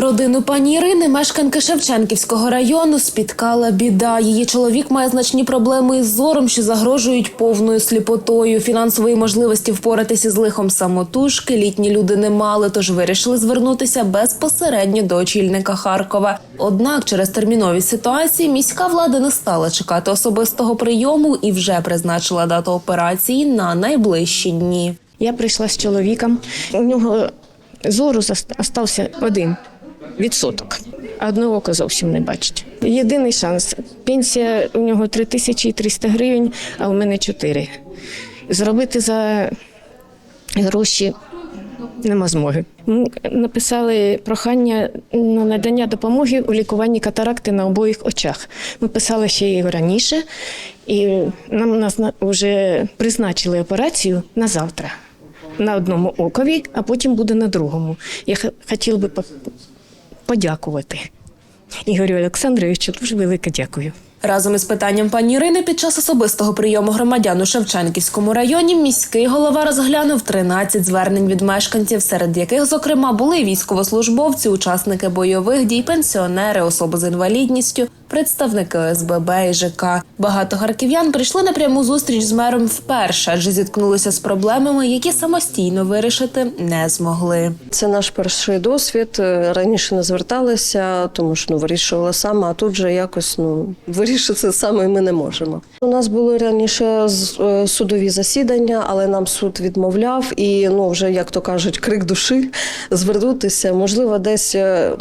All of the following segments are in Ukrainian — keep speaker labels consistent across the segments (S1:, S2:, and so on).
S1: Родину пані Ірини, мешканки Шевченківського району, спіткала біда. Її чоловік має значні проблеми із зором, що загрожують повною сліпотою. Фінансової можливості впоратися з лихом самотужки літні люди не мали, тож вирішили звернутися безпосередньо до очільника Харкова. Однак через термінові ситуації міська влада не стала чекати особистого прийому і вже призначила дату операції на найближчі дні.
S2: Я прийшла з чоловіком. У нього зору залишився один відсоток. а Одне око зовсім не бачить. Єдиний шанс. Пенсія у нього 3300 гривень, а у мене 4. Зробити за гроші нема змоги. Ми написали прохання на надання допомоги у лікуванні катаракти на обоїх очах. Ми писали ще й раніше, і нам нас вже призначили операцію на завтра. На одному окові, а потім буде на другому. Я хотіла би подякувати Ігорю Олександровичу. Дуже велике дякую.
S1: Разом із питанням пані Ірини під час особистого прийому громадян у Шевченківському районі міський голова розглянув 13 звернень від мешканців, серед яких, зокрема, були військовослужбовці, учасники бойових дій, пенсіонери, особи з інвалідністю, представники ОСББ і ЖК. Багато харків'ян прийшли на пряму зустріч з мером вперше, адже зіткнулися з проблемами, які самостійно вирішити не змогли.
S3: Це наш перший досвід. Е, Раніше не зверталися, тому що ну, вирішувала сама, а тут же якось ну, вирішити саме ми не можемо. У нас були раніше з- е, судові засідання, але нам суд відмовляв і ну, вже, як то кажуть, крик душі звернутися. Можливо, десь е,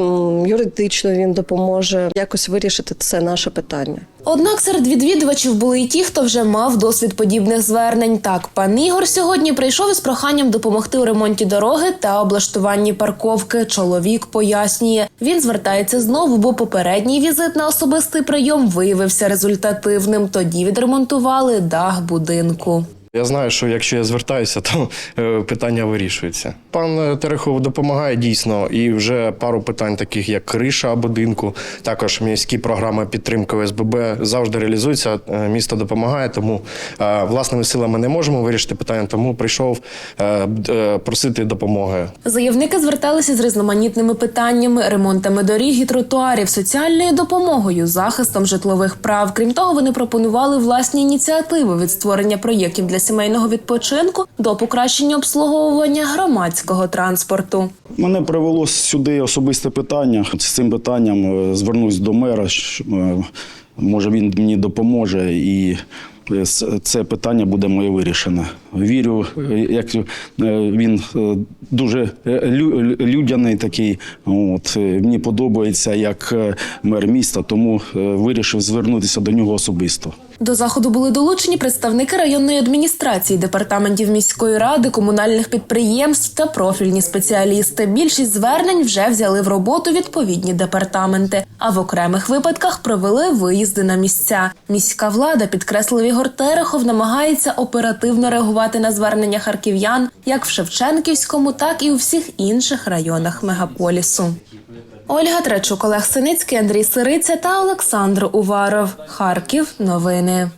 S3: юридично він допоможе якось вирішити це наше питання.
S1: Однак серед відвідувачів були і ті, хто вже мав досвід подібних звернень. Так, пан Ігор сьогодні прийшов із проханням допомогти у ремонті дороги та облаштуванні парковки. Чоловік пояснює, він звертається знову, бо попередній візит на особистий прийом виявився результативним. Тоді відремонтували дах будинку.
S4: Я знаю, що якщо я звертаюся, то е, питання вирішується. Пан е, Терехов допомагає дійсно, і вже пару питань, таких як криша будинку, також міські програми підтримки ОСББ завжди реалізуються. Е, Місто допомагає, тому власними силами не можемо вирішити питання. Тому прийшов просити допомоги.
S1: Заявники зверталися з різноманітними питаннями, ремонтами доріг і тротуарів, соціальною допомогою, захистом житлових прав. Крім того, вони пропонували власні ініціативи від створення проєктів для сімейного відпочинку до покращення обслуговування громадського транспорту.
S5: Мене привело сюди особисте питання. З цим питанням е, звернусь до мера. е, Може він мені допоможе, і е, це питання буде моє вирішене. Вірю, як він дуже людяний такий. От мені подобається як мер міста, тому вирішив звернутися до нього особисто.
S1: До заходу були долучені представники районної адміністрації, департаментів міської ради, комунальних підприємств та профільні спеціалісти. Більшість звернень вже взяли в роботу відповідні департаменти, а в окремих випадках провели виїзди на місця. Міська влада, підкреслив Ігор Терехов, намагається оперативно реагувати на звернення харків'ян як в Шевченківському, так і у всіх інших районах мегаполісу. Ольга Трачук, Олег Синицький, Андрій Сириця та Олександр Уваров. Харків. Новини.